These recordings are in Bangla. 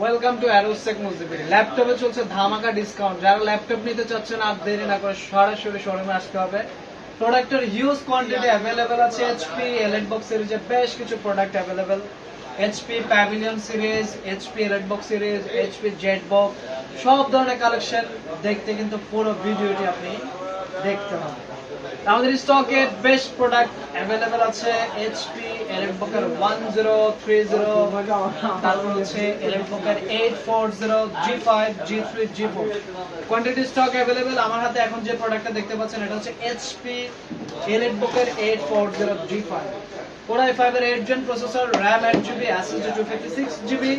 ওয়েলকাম টু অ্যারোসেক মুজিবির ল্যাপটপে চলছে ধামাকা ডিসকাউন্ট যারা ল্যাপটপ নিতে চাচ্ছেন আর দেরি না করে সরাসরি শোরুমে আসতে হবে। প্রোডাক্টের হিউজ কোয়ান্টিটি অ্যাভেলেবেল আছে। এইচপি এলএড বক্স সিরিজে বেশ কিছু product available HP pavilion series HP elite box series HP Z box সব ধরনের কালেকশন দেখতে কিন্তু পুরো ভিডিওটি আপনি দেখতে হবে আমাদের স্টকে বেস্ট প্রোডাক্ট অ্যাভেলেবেল আছে এইচপি এলেক্টবুকের ওয়ান জিরো থ্রি তারপর হচ্ছে eight four zero G five G three four quantity stock available আমার হাতে এখন যে প্রোডাক্টটা দেখতে পাচ্ছেন, এটা হচ্ছে HP এলেক্টবুকের eight four zero G five eight gen processor RAM eight GB SSD two fifty six GB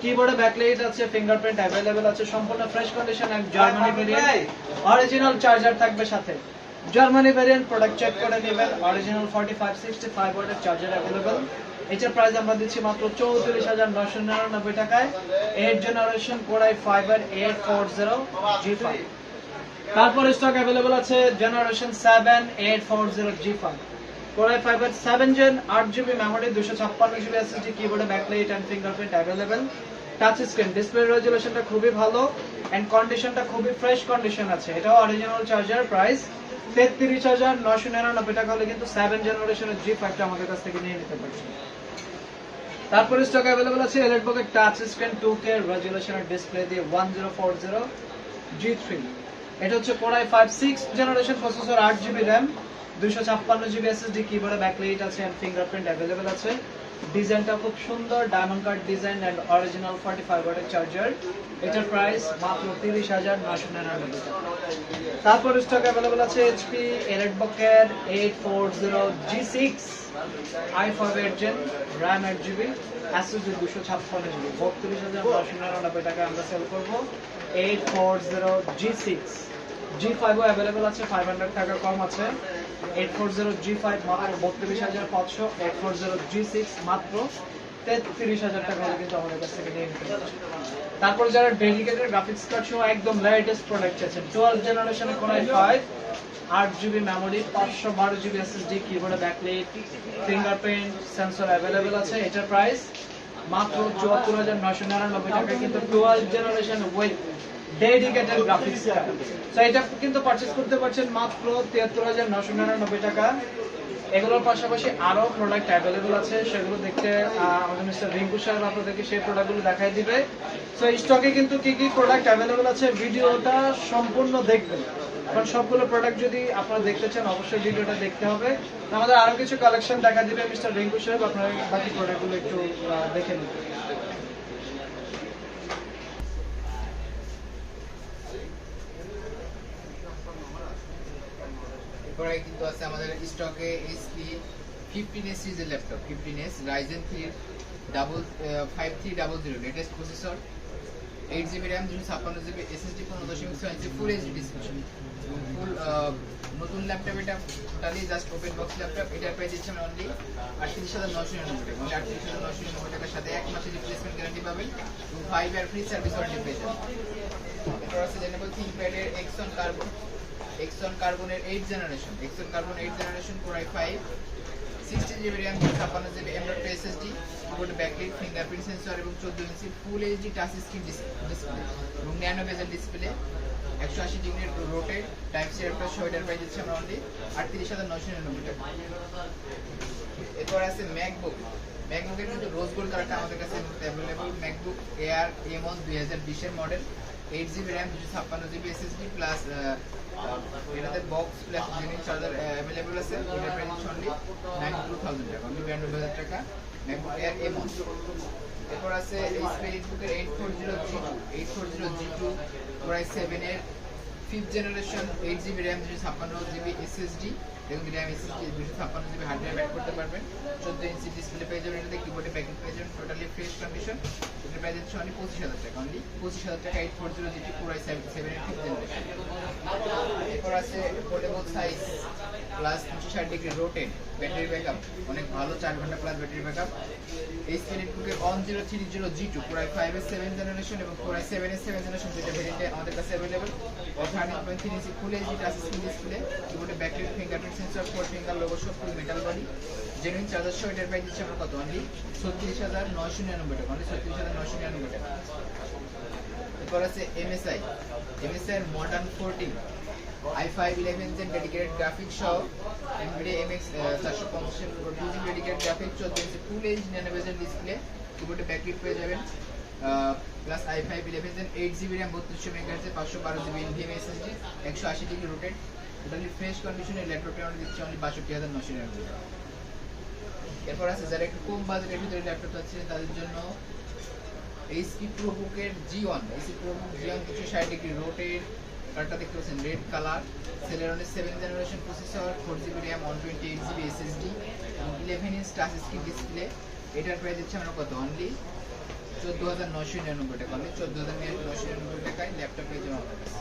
কিবোর্ডে ব্যাকলাইট আছে ফিঙ্গারপ্রিন্ট অ্যাভেলেবেল আছে, সম্পূর্ণ ফ্রেশ কন্ডিশন এক জার্মানি ভেরিয়েন্ট অরিজিনাল চার্জার থাকবে সাথে। জার্মানি ভ্যারিয়েন্ট প্রোডাক্ট চেক করে নেবেন original forty five sixty five ওয়াটের চার্জার অ্যাভেলেবল এটার প্রাইস আমরা দিচ্ছি মাত্র চৌত্রিশ হাজার নশো নিরানব্বই টাকায়। Eight generation core i fibre eight four zero G five তারপর স্টক অ্যাভেলেবল আছে generation seven eight four zero G five core i fibre seven gen আট জিবি মেমোরি দুশো ছাপ্পান্ন জিবি এসএসডি কিবোর্ডে backlight and fingerprint available touch screen display রেজুলেশনটা খুবই ভালো এন্ড কন্ডিশনটা খুবই ফ্রেশ কন্ডিশন আছে। এটাও অরিজিনাল চার্জার প্রাইস তেত্রিশ হাজার নশো নিরানব্বই টাকা হলে কিন্তু সেভেন জেনারেশনের জি ফাইভটা আমাদের কাছ থেকে নিয়ে নিতে পারছেন। তারপরে স্টক অ্যাভেলেবল আছে এলেটবুকের টাচ স্ক্রিন টু কে রেজুলেশনের ডিসপ্লে দিয়ে one zero four zero G three এটা হচ্ছে core i five six generation processor আট জিবি র্যাম দুইশো ছাপ্পান্ন জিবি এসএসডি কিবোর্ডে ব্যাকলাইট আছে এন্ড ফিঙ্গারপ্রিন্ট অ্যাভেলেবল আছে। ডিজাইনটা খুব সুন্দর diamond cut design and original forty five ওয়াটের চার্জার এটার প্রাইস মাত্র তিরিশ হাজার নশো নিরানব্বই তারপর স্টক অ্যাভেলেবল আছে HP এলেটবকের eight four zero G six I five eight gen RAM eight GB SSD দুশো ছাপ্পান্ন জিবি বত্রিশ হাজার নশো নিরানব্বই টাকা আমরা সেল করব। Eight four zero G six G ফাইভও available আছে ফাইভ হান্ড্রেড টাকা কম আছে। মাত্র তারপর যারা ডেডিকেটেড গ্রাফিক্স কার্ড সহ একদম লেটেস্ট প্রোডাক্ট টুয়েলভ জেনারেশনের কোন আট জিবি মেমোরি পাঁচশো বারো জিবি এসএসডি কিবোর্ডে ব্যাকলাইট ফিঙ্গারপ্রিন্ট সেন্সর অ্যাভেলেবেল আছে। এটার প্রাইস মাত্র চুয়াত্তর হাজার নয়শো নিরানব্বই টাকা। কিন্তু twelve generation with dedicated graphics so এটা কিন্তু পারচেজ করতে পারছেন মাত্র তিয়াত্তর হাজার নশো নিরানব্বই টাকা। এগুলোর পাশাপাশি আরও প্রোডাক্ট অ্যাভেলেবল আছে, সেগুলো দেখতে আমাদের মিস্টার রিঙ্কু সাহেব আপনাদেরকে সেই প্রোডাক্টগুলো দেখাই দিবে। সো স্টকে কিন্তু কি কি প্রোডাক্ট অ্যাভেলেবল আছে ভিডিওটা সম্পূর্ণ দেখবেন। কারণ সবগুলো প্রোডাক্ট যদি আপনারা দেখতে চান, অবশ্যই ভিডিওটা দেখতে হবে। আমাদের আরও কিছু কালেকশন দেখা দিবে মিস্টার রিঙ্কু সাহেব, আপনারা বাকি প্রোডাক্টগুলো একটু দেখে নিন। এরপরে কিন্তু আছে আমাদের স্টকে এইচপি ফিফটিন এস সিরিজের laptop fifteen S Ryzen three double five three double zero latest processor eight GB RAM দুশো ছাপ্পান্ন জিবি এসএসডি পনেরো দশমিক ছয় ইঞ্চি ফুল এইচডি ডিসপ্লে ফুল নতুন ল্যাপটপ এটা totally just open box laptop এটার প্রাইস দিচ্ছে আমরা অনলি আটত্রিশ হাজার নশো নিরানব্বই টাকা। মানে আটত্রিশ হাজার নশো নিরানব্বই টাকার সাথে এক মাসের রিপ্লেসমেন্ট গ্যারান্টি পাবেন এবং five year free service warranty পেয়ে যাবেন। এরপর আছে জেনেবল থিঙ্কপ্যাডের X one carbon X one কার্বনের eight generation X one carbon eight generation core i five sixty GB RAM ছাপ্পান্ন GB M dot SSD keyboard backlight fingerprint sensor এবং চোদ্দ ইঞ্চি full HD touch screen display এবং ন্যানো বেজেল ডিসপ্লে একশো আশি ডিগ্রি রোটেড টাইপ সি একটা শোয়েটার প্রাইস দিচ্ছি আমরা অনলি আটত্রিশ হাজার নশো নিরানব্বই টাকা। এরপর আছে ম্যাকবুক ম্যাকবুকের কিন্তু রোজ গোল্ড কালারটা আমাদের কাছে available MacBook Air M one দুই হাজার বিশের মডেল এইট জিবি র্যাম দুশো ছাপ্পান্ন জিবি এসএসডি প্লাস এটাতে বক্স প্লাস জেনিক চার্জার অ্যাভেলেবল আছে। এটার price only ninety two thousand টাকা অনলি বিরানব্বই হাজার টাকা। ম্যাকবুক এয়ার এরপর আছে এই স্পেলিট বুকের eight four zero G two eight four zero G two price সেভেনের fifth generation eight GB RAM দুশো ছাপ্পান্ন জিবি এসএসডি এবং র্যাম এসএসডি দুশো ছাপ্পান্ন জিবি হার্ড ড্রাইভ অ্যাড করতে পারবেন, চোদ্দ ইঞ্চি ডিসপ্লে পেয়ে যাবেন, এটাতে কিবোর্ডে ব্যাকিং পেয়ে যাবেন টোটালি ফ্রেশ কন্ডিশন এটার প্রাইস হচ্ছে অনলি পঁচিশ হাজার টাকা অনলি পঁচিশ হাজার টাকা এইট ফোর জিরো জিটি পুরাই seven seven eight fifth generation এরপর আছে পোর্টেবল সাইজ প্লাস দুশো ষাট ডিগ্রি রোটেড ব্যাটারি ব্যাকআপ অনেক ভালো চার ঘণ্টা প্লাস ব্যাটারি ব্যাকআপ এই স্পিরিট বুকের one zero three zero G two পুরাই ফাইভ এর সেভেন জেনারেশন এবং পুরাই সেভেন এর সেভেন জেনারেশন দুইটা ভেরিয়েন্টে আমাদের কাছে available thirty point three inch full HD touch screen display কিবোর্ডে backlight fingerprint sensor four finger logo সব full metal body genuine charger সহ এটার প্রাইস দিচ্ছে আমরা কত অনলি ছত্রিশ হাজার নয়শো নিরানব্বই টাকা অনলি ছত্রিশ হাজার নয়শো নিরানব্বই টাকা। এরপর আছে এমএসআই এমএসআই এর modern fourteen i five eleven gen dedicated graphic সহ এমএক্স চারশো পঞ্চাশ টু জি ডেডিকেটেড গ্রাফিক চোদ্দ ইঞ্চি full H nano bezel display কিবোর্ডে ব্যাকলিট পেয়ে যাবেন। Plus i five eleven gen eight GB RAM বত্রিশশো মেগাহার্জে পাঁচশো বারো জিবি এনভিএম এসএসডি একশো আশি ডিগ্রি রোটেট টোটালি ফ্রেশ কন্ডিশনে ল্যাপটপটা আমরা দিচ্ছি অনলি বাষট্টি হাজার নশো নিরানব্বই এরপর আছে যারা একটু কম বাজেটের ভিতরে ল্যাপটপ চাচ্ছে তাদের জন্য HP প্রোবুকের G one HP ProBook G one দুশো ষাট ডিগ্রি রোটের কার্ডটা দেখতে পাচ্ছেন red colour সেলেরনের seven generation processor four GB RAM one twenty eight GB SSD eleven inch touch screen display এটার প্রাইস দিচ্ছে আমরা কত? অনলি চোদ্দ হাজার নশো নিরানব্বই টাকা অনলি চোদ্দ হাজার নশো নিরানব্বই টাকায় ল্যাপটপ পেয়ে যাব আমার কাছে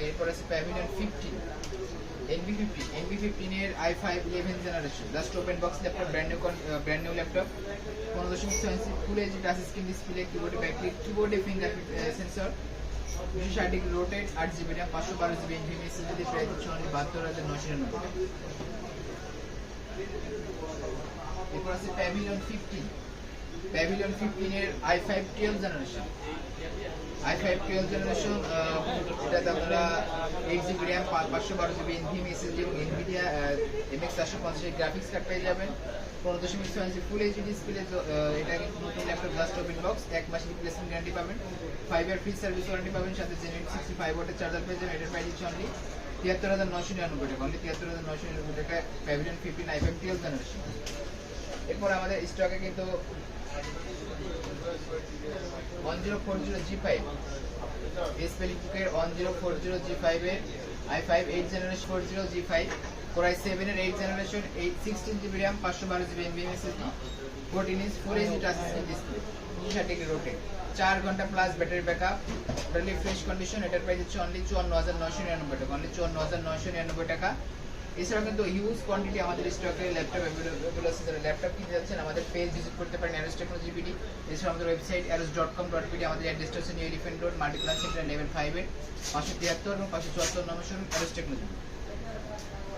এরপর আছে pavilion fifteen NB fifteen NB ফিফটিনের i five eleven generation just open box laptop brand new brand new laptop পনেরো দশমিক ছয় ইঞ্চি full HD touch screen display কিবোর্ডে ব্যাকলিট কিবোর্ডে ফিঙ্গারপ্রিন্ট সেন্সর দুশো রোটেট আট জিবি র্যাম, পাঁচশো বারো জিবি এনভিএম এসএসডি প্রাইস হচ্ছে অনলি বাহাত্তর হাজার নশো নিরানব্বই। এরপর আছে pavilion fifteen pavilion ফিফটিনের i five twelve generation i five twelve generation এটাতে আপনারা এইট জিবি র্যাম পাঁচশো বারো জিবি এনভিএম, এসএসডি এবং এনভিডিয়া এমএক্স চারশো পঞ্চাশ গ্রাফিক্স কার্ড পেয়ে যাবেন। পনেরো দশমিক ছয় ইঞ্চি ফুল এইচডি ডিসপ্লে এটা কিন্তু নতুন ল্যাপটপ জাস্ট ওপেন বক্স এক মাসের রিপ্লেসমেন্ট গ্যারান্টি পাবেন। Five year free service warranty পাবেন, সাথে জেনুইন সিক্সটি ফাইভ ওয়াটের চার্জার পেয়ে যাবেন এটার প্রাইস হচ্ছে অনলি তিয়াত্তর হাজার নশো নিরানব্বই টাকা অনলি তিয়াত্তর হাজার নশো নিরানব্বই টাকা Pavilion fifteen i five twelve generation এরপর আমাদের স্টকে কিন্তু one zero four zero G five spelling বুকের one zero four zero G ফাইভের i five eight generation four zero G five core i সেভেনের eight generation eight sixteen GB RAM বারো GB এমবিএম SSD fourteen inch full HD touch screen display চার ঘণ্টা plus battery backup totally fresh condition এটার প্রাইস হচ্ছে অনলি চুয়ান্ন হাজার নশো নিরানব্বই টাকা। অনলি চুয়ান্ন হাজার নশো নিরানব্বই টাকা। এছাড়াও কিন্তু হিউজ কোয়ান্টিটি আমাদের স্টকে ল্যাপটপ অ্যাভেলেবল আছে। যারা ল্যাপটপ কিনতে যাচ্ছেন, আমাদের পেজ ভিজিট করতে পারেন অ্যারোস টেকনোলজি বিডি এছাড়াও আমাদের ওয়েবসাইট অ্যারোস ডট কম ডট বিডি আমাদের অ্যাড্রেসটা হচ্ছে New Elephant Road Multiplan centre level ফাইভের পাঁচশো তিয়াত্তর এবং পাঁচশো চুয়াত্তর নম্বর অ্যারোস টেকনোলজি